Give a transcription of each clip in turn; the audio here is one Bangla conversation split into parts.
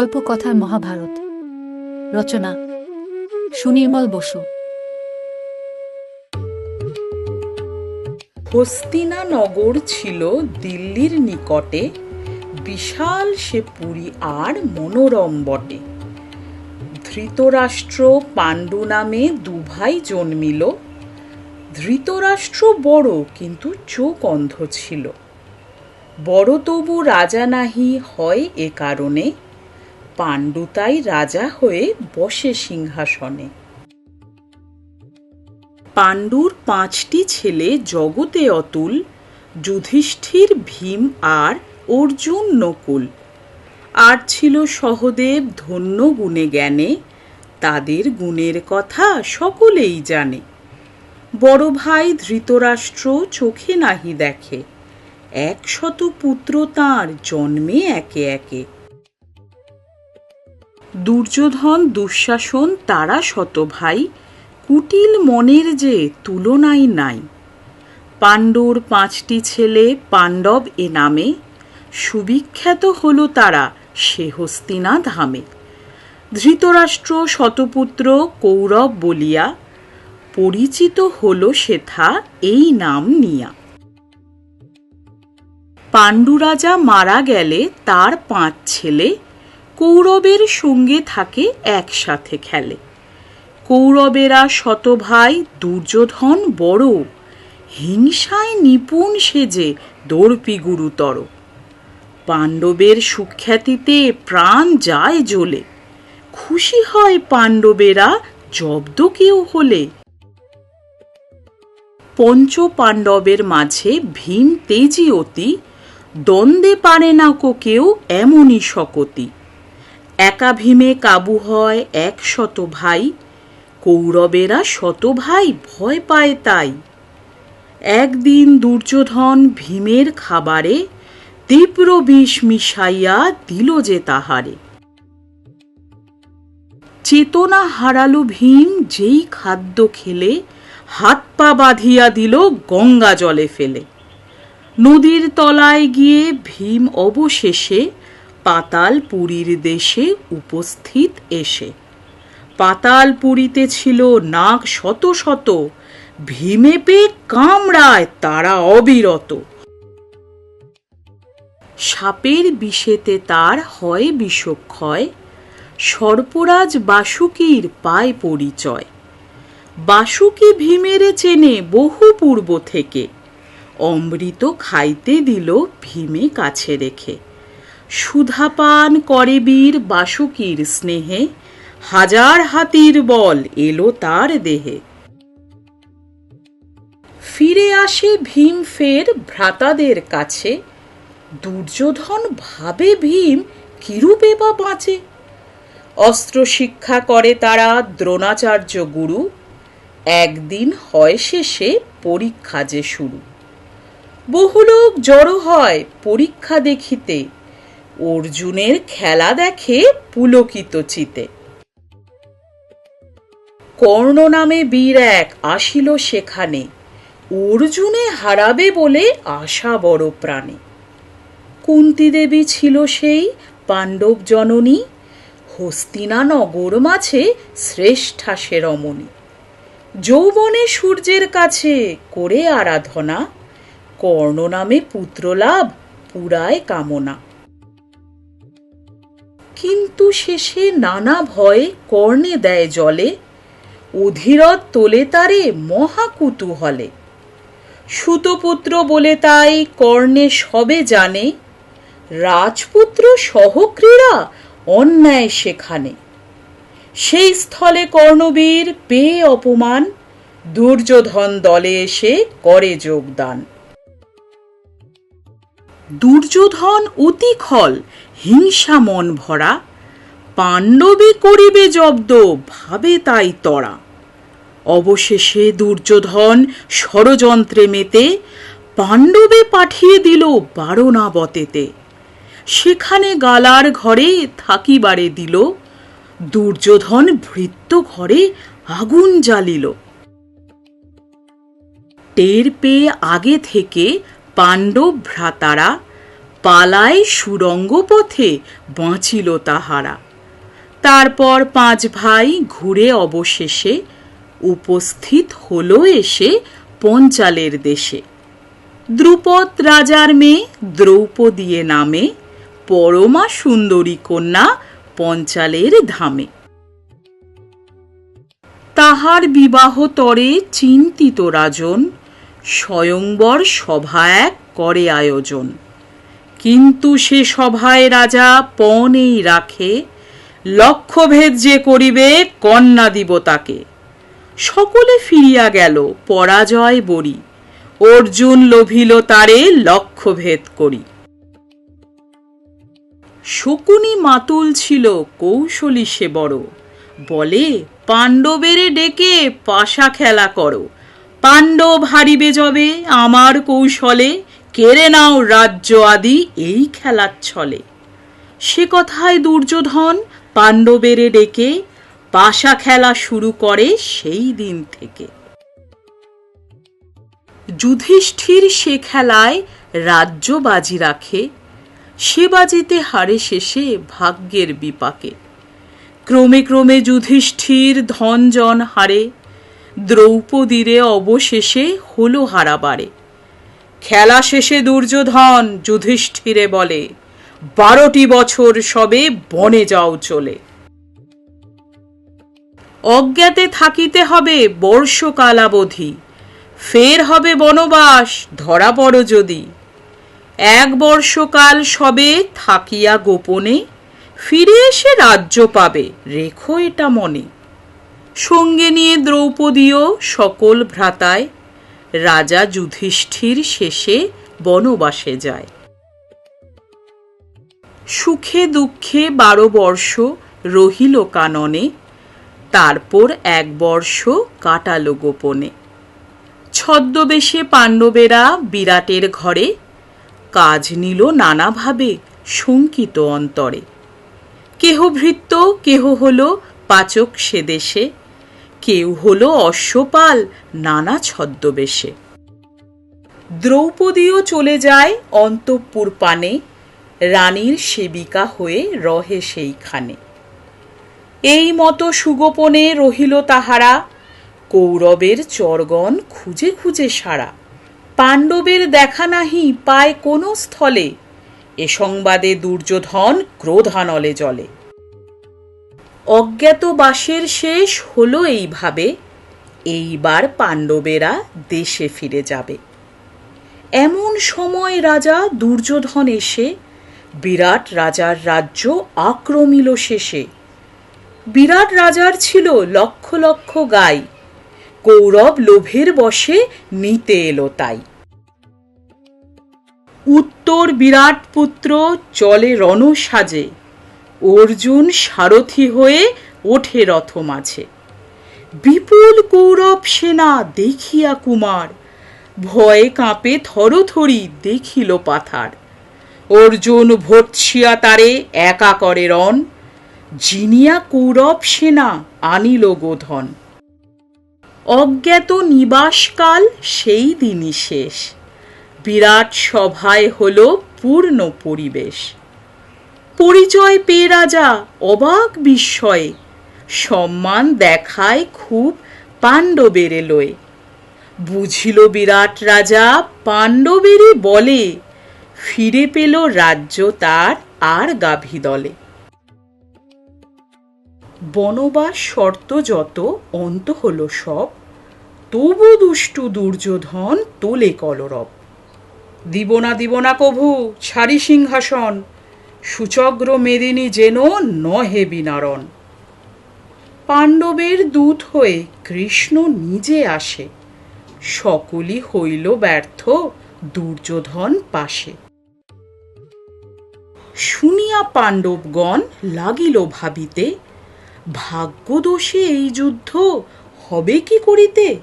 অল্প কথার মহাভারত। রচনা, সুনির্মল বসু। হস্তিনানগর ছিল দিল্লির নিকটে। বিশাল সে পুরী আর মনোরম বটে। ধৃতরাষ্ট্র পাণ্ডু নামে দুভাই জন্মিল। ধৃতরাষ্ট্র বড় কিন্তু চোখ অন্ধ ছিল। বড় তবু রাজা নাহি হয় এ কারণে। পাণ্ডু তাই রাজা হয়ে বসে সিংহাসনে। পাণ্ডুর পাঁচটি ছেলে জগতে অতুল, যুধিষ্ঠির ভীম আর অর্জুন নকুল। আর ছিল সহদেব ধন্য গুণে জ্ঞানে, তাদের গুণের কথা সকলেই জানে। বড় ভাই ধৃতরাষ্ট্র চোখে নাহি দেখে একশত পুত্র তাঁর জন্মে একে একে। দুর্যোধন, দুঃশাসন, তারা শত ভাই, কুটিল মনের যে তুলনাই নাই। পাণ্ডুর পাঁচটি ছেলে পাণ্ডব এ নামে, সুবিখ্যাত হল তারা সে হস্তিনা ধামে। ধৃতরাষ্ট্র শতপুত্র কৌরব বলিয়া পরিচিত হল সেথা এই নাম নিয়া। পাণ্ডু রাজা মারা গেলে তার পাঁচ ছেলে কৌরবের সঙ্গে থাকে একসাথে খেলে। কৌরবেরা শত ভাই, দুর্যোধন বড়। হিংসায় নিপুণ সেজে দর্পি গুরুতর। পাণ্ডবের সুখ্যাতিতে প্রাণ যায় জ্বলে। খুশি হয় পাণ্ডবেরা জব্দ কেউ হলে। পঞ্চ পাণ্ডবের মাঝে ভীম তেজি অতি। দ্বন্দ্বে পারে না কো কেউ এমনই শকতি। একা ভীমে কাবু হয় এক শত ভাই, কৌরবেরা শত ভাই ভয় পায় তাই। একদিন দুর্যোধন ভীমের খাবারে তীব্র বিষ মিশাইয়া দিল যে তাহারে। চেতনা হারালো ভীম যেই খাদ্য খেলে, হাত পা বাঁধিয়া দিল গঙ্গা জলে ফেলে। নদীর তলায় গিয়ে ভীম অবশেষে পাতাল পুরীর দেশে উপস্থিত এসে। পাতাল পুরীতে ছিল নাগ শত শত, ভীমে পে কামড়ায় তারা অবিরত। সাপের বিষেতে তার হয় বিষক্ষয়, সর্পরাজ বাসুকীর পায় পরিচয়। বাসুকি ভীমেরে চেনে বহু পূর্ব থেকে, অমৃত খাইতে দিল ভীমে কাছে রেখে। সুধাপান করে বীর বাসুকীর স্নেহে, হাজার হাতির বল এলো তার দেহে। ফিরে আসে ভীম ফের ভ্রাতাদের কাছে, দুর্যোধন ভাবে ভীম কিরূপে বা বাঁচে? অস্ত্র শিক্ষা করে তারা দ্রোণাচার্য গুরু, একদিন হয় শেষে পরীক্ষা যে শুরু। বহু লোক জড়ো হয় পরীক্ষা দেখিতে অর্জুনের খেলা দেখে পুলকিত চিতে। কর্ণ নামে বীর এক আসিল সেখানে, অর্জুনে হারাবে বলে আশা বড় প্রাণে। কুন্তি দেবী ছিল সেই পাণ্ডব জননী হস্তিনা নগর মাঝে শ্রেষ্ঠা সে রমণী যৌবনে সূর্যের কাছে করে আরাধনা, কর্ণ নামে পুত্রলাভ, পুরায় কামনা। কিন্তু শেষে নানা ভয়ে কর্ণে দেয় জলে, অধীরথ তোলে তারে মহাকুতূহলে। সুতপুত্র বলে তাই কর্ণে সবে জানে, রাজপুত্র সহক্রীড়া অন্যায় সেখানে। সেই স্থলে কর্ণবীর পেয়ে অপমান, দুর্যোধন দলে এসে করে যোগদান। দুর্যোধন অতিখল হিংসা মন ভরা, পাণ্ডবে করিবে জব্দ, ভাবে তাই তরা। অবশেষে দুর্যোধন ষড়যন্ত্রে মেতে, পাণ্ডবে পাঠিয়ে দিল বারণাবতেতে। সেখানে গালার ঘরে থাকিবারে দিল, দুর্যোধন ভৃত্য ঘরে আগুন জ্বালিল। টের পেয়ে আগে থেকে পাণ্ডব ভ্রাতারা পালায় সুরঙ্গ পথে বাঁচিল তাহারা। তারপর পাঁচ ভাই ঘুরে অবশেষে উপস্থিত হলো এসে পঞ্চালের দেশে। দ্রুপদ রাজার মেয়ে দ্রৌপদীয়ে নামে পরমা সুন্দরী কন্যা পঞ্চালের ধামে। তাহার বিবাহ তরে চিন্তিত রাজন স্বয়ংবর সভা এক করে আয়োজন। কিন্তু সে সভায় রাজা পণেই রাখে, লক্ষ্যভেদ যে করিবে কন্যা দিব তাকে সকলে ফিরিয়া গেল পরাজয় বরি, অর্জুন লোভিল তারে লক্ষ্যভেদ করি। শকুনি মাতুল ছিল কৌশলী সে বড়, বলে পাণ্ডবেরে ডেকে পাশা খেলা করো পাণ্ডব হারিবে যবে, আমার কৌশলে কেড়ে নাও রাজ্য আদি এই খেলার ছলে। সে কথায় দুর্যোধন পাণ্ডবেরে ডেকে পাশা খেলা শুরু করে সেই দিন থেকে। যুধিষ্ঠির সে খেলায় রাজ্য বাজি রাখে, সে বাজিতে হারে শেষে ভাগ্যের বিপাকে। ক্রমে ক্রমে যুধিষ্ঠির ধনজন হারে দ্রৌপদীরে অবশেষে হলো হারাবারে। খেলা শেষে দুর্যোধন যুধিষ্ঠিরে বলে, বারোটি বছর সবে বনে যাও চলে। অজ্ঞাতে থাকিতে হবে বর্ষকালাবধি, ফের হবে বনবাস ধরা পড়ো যদি। এক বর্ষকাল সবে থাকিয়া গোপনে, ফিরে এসে রাজ্য পাবে, রেখো এটা মনে। সঙ্গে নিয়ে দ্রৌপদীও সকল ভ্রাতায়, রাজা যুধিষ্ঠির শেষে বনবাসে যায়। সুখে দুঃখে বারো বর্ষ রহিল কাননে, তারপর এক বর্ষ কাটাল গোপনে। ছদ্মবেশে পাণ্ডবেরা বিরাটের ঘরে, কাজ নিল নানাভাবে শঙ্কিত অন্তরে। কেহ ভৃত্য, কেহ হল পাচক সে দেশে কেউ হলো অশ্বপাল, নানা ছদ্মবেশে। দ্রৌপদীও চলে যায় অন্তঃপুর পানে, রানীর সেবিকা হয়ে রহে সেইখানে। এই মতো সুগোপনে রহিল তাহারা, কৌরবের চরগণ খুঁজে খুঁজে সারা। পাণ্ডবের দেখা নাহি পায় কোনো স্থলে, এ সংবাদে দুর্যোধন ক্রোধানলে জলে। অজ্ঞাতবাসের শেষ হলো এইভাবে, এইবার পাণ্ডবেরা দেশে ফিরে যাবে। এমন সময় রাজা দুর্যোধন এসে, বিরাট রাজার রাজ্য আক্রমিল শেষে। বিরাট রাজার ছিল লক্ষ লক্ষ গাই, কৌরব লোভের বশে নিতে এলো তাই। উত্তর বিরাট পুত্র চলে রণ সাজে অর্জুন সারথি হয়ে ওঠে রথ মাঝে বিপুল কৌরব সেনা দেখিয়া কুমার, ভয়ে কাঁপে থরথরি দেখিল পাথার। অর্জুন ভর্ৎসিয়া তারে একা করে রণ, জিনিয়া কৌরব সেনা আনিল গোধন। অজ্ঞাত নিবাসকাল সেই দিনই শেষ। বিরাট সভায় হল পূর্ণ পরিবেশ। পরিচয় পেয়ে রাজা অবাক বিস্ময়ে। সম্মান দেখায় খুব পাণ্ডবের লয়ে বুঝিল বিরাট রাজা, পাণ্ডবেরই বলে, ফিরে পেল রাজ্য তার আর গাভী দলে। বনবাস শর্ত যত, অন্ত হলো সব। তবু দুষ্টু দুর্যোধন তোলে কলরব। দিব না দিব না কভু, ছাড়ি সিংহাসন। সুচগ্র মেদিনী যেন নহে বিনারণ। পাণ্ডবের দূত হয়ে কৃষ্ণ নিজে আসে, সকলই হইল ব্যর্থ দুর্যোধন পাশে। শুনিয়া পাণ্ডবগণ লাগিল ভাবিতে, ভাগ্যদোষে এই যুদ্ধ হবে কি করিতে?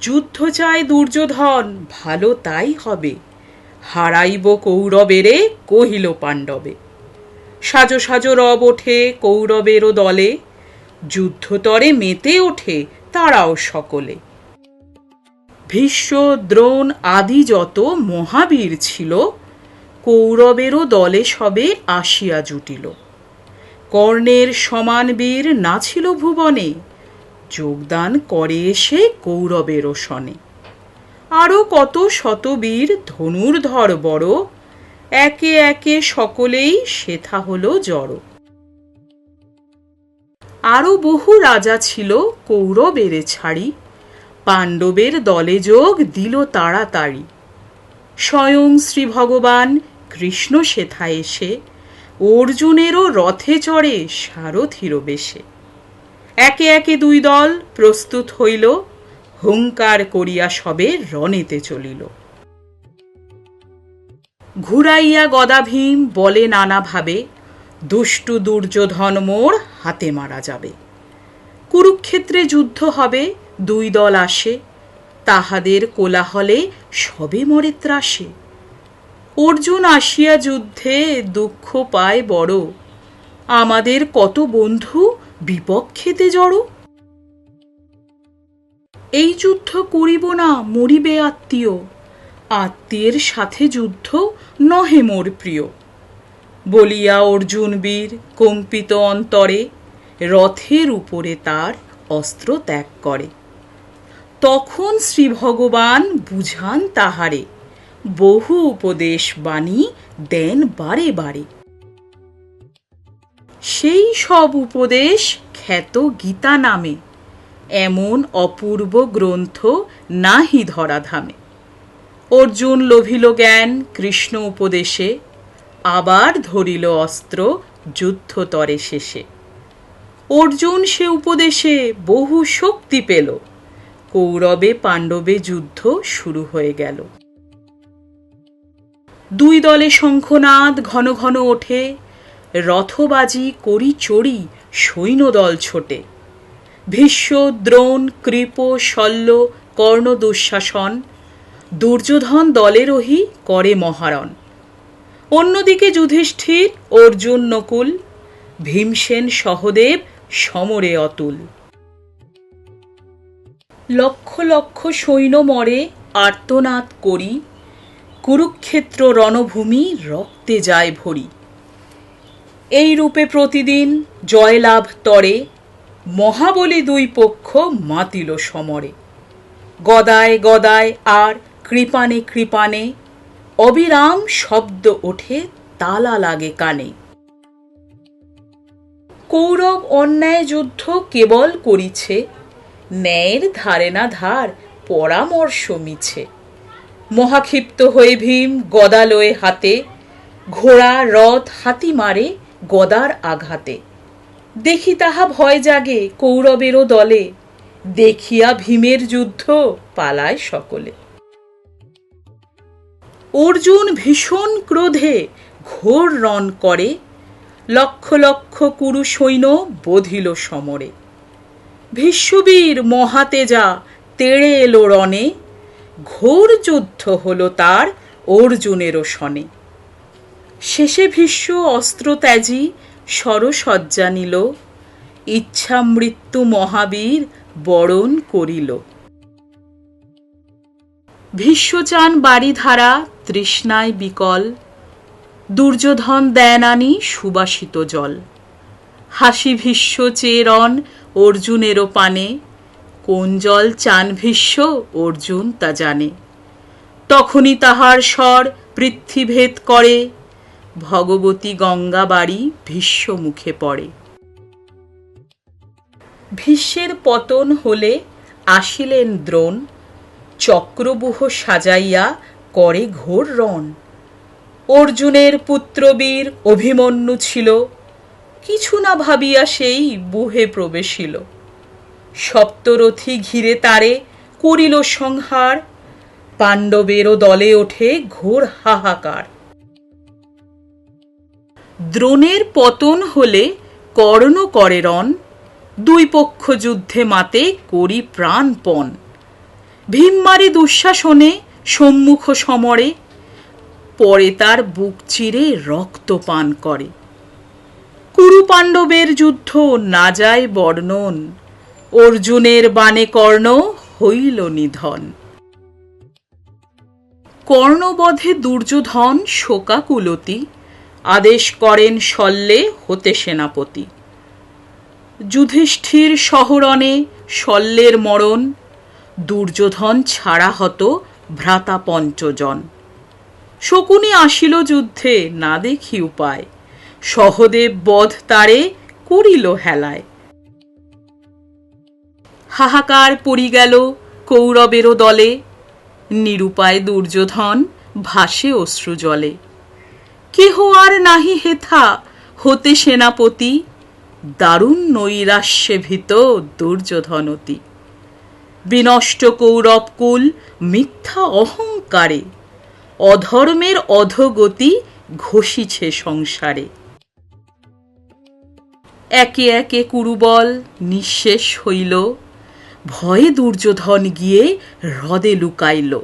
যুদ্ধ চায় দুর্যোধন, ভালো তাই হবে। হারাইব কৌরবেরে, কহিল পাণ্ডবে। সাজো সাজো রব ওঠে কৌরবেরও দলে, যুদ্ধতরে মেতে ওঠে তারাও সকলে। ভীষ্ম, দ্রোণ আদি যত মহাবীর ছিল, কৌরবেরও দলে সবে আসিয়া জুটিল। কর্ণের সমান বীর না ছিল ভুবনে, যোগদান করে এসে কৌরবেরও সনে। আরও কত শতবীর ধনুর্ধর বড়। একে একে সকলেই সেথা হলো জড়। আরও বহু রাজা ছিল কৌরবের ছাড়ি। পাণ্ডবের দলে যোগ দিল তাড়াতাড়ি। স্বয়ং শ্রী ভগবান কৃষ্ণ সেথা এসে, অর্জুনেরও রথে চড়ে সারথির বেশে। একে একে দুই দল প্রস্তুত হইল। হুঙ্কার করিয়া সবে রণেতে চলিল। ঘুরাইয়া গদাভীম বলে নানাভাবে, দুষ্টু দুর্যোধন মোর হাতে মারা যাবে। কুরুক্ষেত্রে যুদ্ধ হবে, দুই দল আসে, তাহাদের কোলাহলে সবে মরে ত্রাসে। অর্জুন আসিয়া যুদ্ধে দুঃখ পায় বড়। আমাদের কত বন্ধু বিপক্ষেতে জড়ো? এই যুদ্ধ করিব না, মরিবে আত্মীয়। আত্মীয়ের সাথে যুদ্ধ নহে মোর প্রিয়। বলিয়া অর্জুন বীর কম্পিত অন্তরে রথের উপরে তার অস্ত্র ত্যাগ করে। তখন শ্রী ভগবান বুঝান তাহারে, বহু উপদেশ বাণী দেন বারে বারে। সেই সব উপদেশ খ্যাত গীতা নামে। এমন অপূর্ব গ্রন্থ নাহি ধরাধামে। অর্জুন লোভিল জ্ঞান, কৃষ্ণ উপদেশে, আবার ধরিল অস্ত্র যুদ্ধতরে শেষে। অর্জুন সে উপদেশে বহু শক্তি পেল। কৌরবে, পাণ্ডবে যুদ্ধ শুরু হয়ে গেল। দুই দলে শঙ্খনাদ ঘন ঘন ওঠে। রথবাজি করি চড়ি সৈন্যদল ছোটে। ভীষ্ম, দ্রোণ, কৃপ, শল্য, কর্ণ দুঃশাসন, দুর্যোধন দলেরোহী করে মহারণ। অন্যদিকে যুধিষ্ঠির, অর্জুন নকুল, ভীমসেন সহদেব, সমরে অতুল। লক্ষ লক্ষ সৈন্য মরে, আর্তনাদ করি, কুরুক্ষেত্র রণভূমি রক্তে যায় ভরি। এই রূপে প্রতিদিন জয়লাভ তরে মহাবলী দুই পক্ষ মাতিল সমরে। গদায় গদায় আর কৃপানে কৃপানে অবিরাম শব্দ ওঠে, তালা লাগে কানে। কৌরব অন্যায় যুদ্ধ কেবল করিছে, ন্যায়ের ধারে না ধার পরামর্শ মিছে। মহাক্ষিপ্ত হয়ে ভীম গদা লয়ে হাতে, ঘোড়া রথ হাতি মারে গদার আঘাতে। দেখি তাহা ভয় জাগে কৌরবেরও দলে। দেখিয়া ভীমের যুদ্ধ পালায় সকলে। অর্জুন ভীষণ ক্রোধে ঘোর রণ করে। লক্ষ লক্ষ কুরু সৈন্য বধিল সমরে। ভীষ্মবীর মহাতেজা তেড়ে এলো রণে। ঘোর যুদ্ধ হল তার অর্জুনেরও সনে শেষে ভীষ্ম অস্ত্র ত্যাজি সরসজ্জা নিল। ইচ্ছা মৃত্যু মহাবীর বরণ করিল। ভীষ্মচান বাড়িধারা তৃষ্ণায় বিকল। দুর্যোধন দেন আনি সুবাসিত জল। হাসি ভীষ্ম চেরন অর্জুনেরও পানে। কোন জল চান ভীষ্ম, অর্জুন তা জানে। তখনই তাহার স্বর পৃথ্বীভেদ করে। ভগবতী গঙ্গা বাড়ি ভীষ্ম মুখে পড়ে। ভীষ্মের পতন হলে আসিলেন দ্রোণ, চক্রবুহ সাজাইয়া করে ঘোর রণ। অর্জুনের পুত্রবীর অভিমন্যু ছিল, কিছু না ভাবিয়া সেই বুহে প্রবেশিল। সপ্তরথী ঘিরে তারে করিল সংহার, পাণ্ডবেরও দলে ওঠে ঘোর হাহাকার। দ্রোণের পতন হলে কর্ণ করে রণ, দুই পক্ষ যুদ্ধে মাতে করি প্রাণপণ। ভীমমারি দুঃশাসনে সম্মুখ সমরে, পরে তার বুক চিরে রক্ত পান করে। কুরু পাণ্ডবের যুদ্ধ না যায় বর্ণন, অর্জুনের বাণে কর্ণ হইল নিধন। কর্ণবধে দুর্যোধন শোকাকুলতি আদেশ করেন শল্যে হতে সেনাপতি। যুধিষ্ঠির শহরণে শল্যের মরণ, দুর্যোধন ছাড়া হত ভ্রাতা পঞ্চজন। শকুনি আসিল যুদ্ধে, না দেখি উপায়। সহদেব বধ তারে করিল হেলায়। হাহাকার পড়ি গেল কৌরবেরও দলে। নিরুপায় দুর্যোধন ভাসে অশ্রু জলে কেহ আর নাহি হেথা। হতে সেনাপতি, দারুণ নৈরাশ্যে ভীত দুর্যোধনতি। বিনষ্ট কৌরবকুল মিথ্যা অহংকারে, অধর্মের অধগতি ঘষিছে সংসারে। একে একে কুরুবল নিঃশেষ হইল, ভয়ে দুর্যোধন গিয়ে হ্রদে লুকাইল।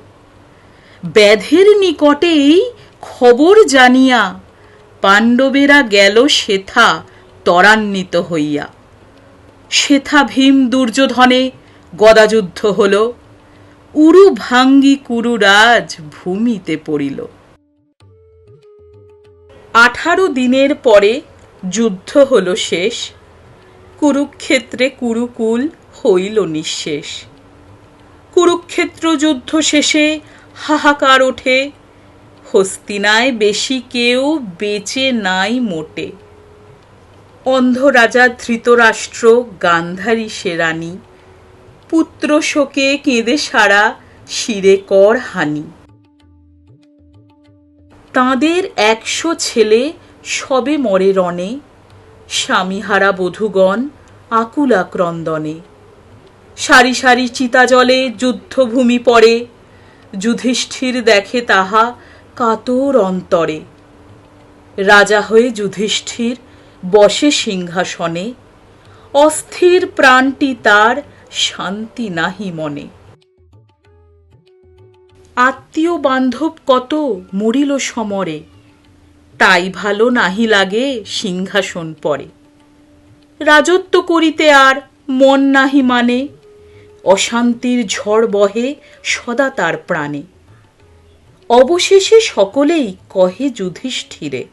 ব্যাধের নিকটেই খবর জানিয়া পাণ্ডবেরা গেল সেথা ত্বরান্বিত হইয়া। সেথা ভীম দুর্যোধনে গদাযুদ্ধ হল। উরু ভাঙ্গি কুরুরাজ ভূমিতে পড়িল। আঠারো দিনের পরে যুদ্ধ হল শেষ। কুরুক্ষেত্রে কুরুকুল হইল নিঃশেষ। কুরুক্ষেত্র যুদ্ধ শেষে হাহাকার ওঠে। হস্তিনায় বেশি কেউ বেঁচে নাই মোটে। অন্ধ রাজা, ধৃতরাষ্ট্র, গান্ধারী সেরানী পুত্র শোকে কেঁদে সারা শিরে কর হানি। তাঁদের একশো ছেলে সবে মরে রণে। স্বামীহারা বধূগণ, আকুল আক্রন্দনে। সারি সারি চিতা জলে যুদ্ধভূমি পড়ে। যুধিষ্ঠির দেখে তাহা কাতর অন্তরে। রাজা হয়ে যুধিষ্ঠির বসে সিংহাসনে। অস্থির প্রাণটি তার শান্তি নাহি মনে। আত্মীয় বান্ধব কত মরিল সমরে, তাই ভালো নাহি লাগে সিংহাসন পরে। রাজত্ব করিতে আর মন নাহি মানে অশান্তির ঝড় বহে সদা তার প্রাণে। অবশেষে সকলেই কহে যুধিষ্ঠিরে,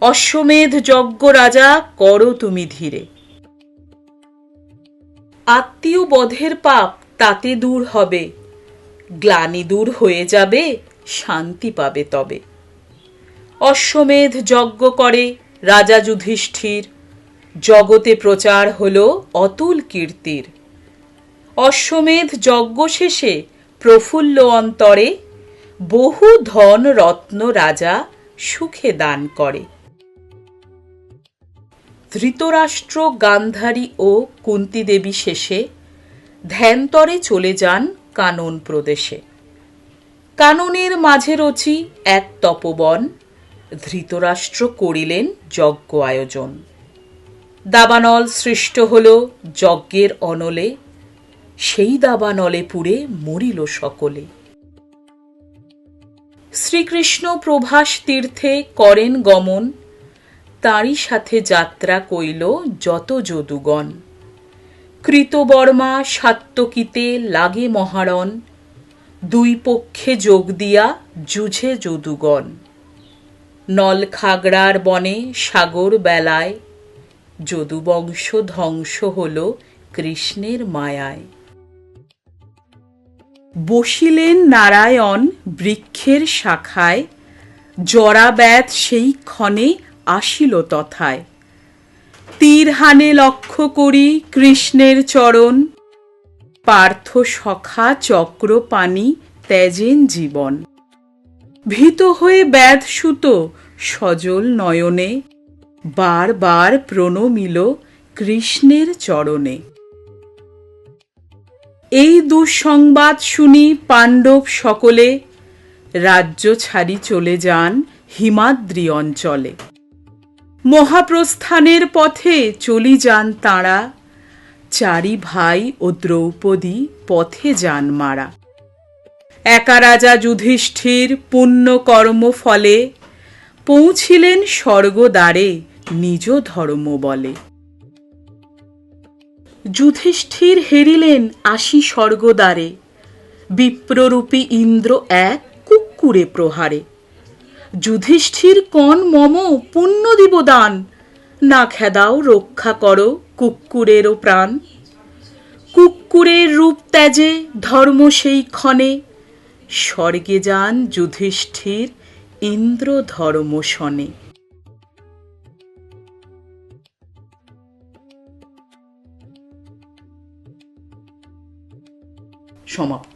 অশ্বমেধ যজ্ঞ রাজা করো তুমি ধীরে। আত্মীয় বধের পাপ তাতে দূর হবে, গ্লানি দূর হয়ে যাবে, শান্তি পাবে তবে। অশ্বমেধ যজ্ঞ করে রাজা যুধিষ্ঠির, জগতে প্রচার হল অতুল কীর্তির। অশ্বমেধ যজ্ঞ শেষে প্রফুল্ল অন্তরে বহু ধন রত্ন রাজা সুখে দান করে। ধৃতরাষ্ট্র গান্ধারী ও কুন্তি দেবী শেষে ধ্যানতরে চলে যান কানন প্রদেশে। কাননের মাঝে রচি এক তপবন, ধৃতরাষ্ট্র করিলেন যজ্ঞ আয়োজন। দাবানল সৃষ্ট হল যজ্ঞের অনলে, সেই দাবানলে পুড়ে মরিল সকলে। শ্রীকৃষ্ণ প্রভাস তীর্থে করেন গমন, তাঁরই সাথে যাত্রা কইল যত যদুগণ। কৃতবর্মা সাত্তকিতে লাগে মহারণ, দুই পক্ষে যোগ দিয়া যুঝে যদুগণ। নল খাগড়ার বনে সাগর বেলায়, যদুবংশ ধ্বংস হল কৃষ্ণের মায়ায়। বসিলেন নারায়ণ বৃক্ষের শাখায় জরাব্যাত সেই ক্ষণে আসিল তথায়। তীরহানে লক্ষ্য করি কৃষ্ণের চরণ, পার্থ সখা চক্র পানি ত্যাজেন জীবন। ভীত হয়ে ব্যাধ সুত সজল নয়নে বার বার প্রণমিল কৃষ্ণের চরণে। এই দুঃসংবাদ শুনি পাণ্ডব সকলে, রাজ্য ছাড়ি চলে যান হিমাদ্রি অঞ্চলে। মহাপ্রস্থানের পথে চলি যান তাঁরা, চারি ভাই ও দ্রৌপদী পথে যান মারা। একা রাজা যুধিষ্ঠির পুণ্য কর্ম ফলে, পৌঁছিলেন স্বর্গদ্বারে নিজ ধর্ম বলে। যুধিষ্ঠির হেরিলেন আশি স্বর্গদ্বারে। বিপ্ররূপী ইন্দ্র এক কুকুরে প্রহারে। যুধিষ্ঠির কন মম পুণ্য দিব দান না খেদাও রক্ষা করো কুকুরেরও প্রাণ। কুকুরের রূপ ত্যাজে, ধর্ম সেই ক্ষণে। স্বর্গে যান যুধিষ্ঠির ইন্দ্র ধর্ম শনে সমাপ্ত